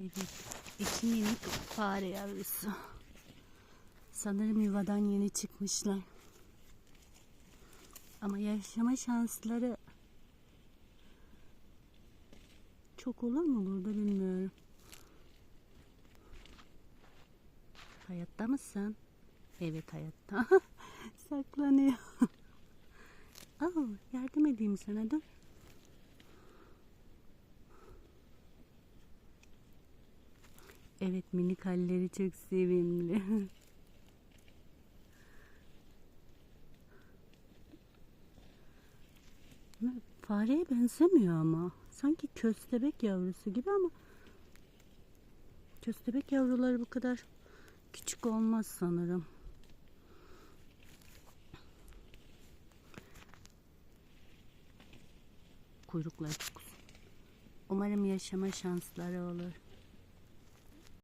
Evet. İki minik fare yavrusu. Sanırım yuvadan yeni çıkmışlar. Ama yaşama şansları çok olur mu burada bilmiyorum. Hayatta mısın? Evet hayatta. Saklanıyor. Aa, yardım edeyim sana dur. Evet minik halleri çok sevimli. Fareye benzemiyor ama. Sanki köstebek yavrusu gibi ama köstebek yavruları bu kadar küçük olmaz sanırım. Kuyrukları çok uzun. Umarım yaşama şansları olur.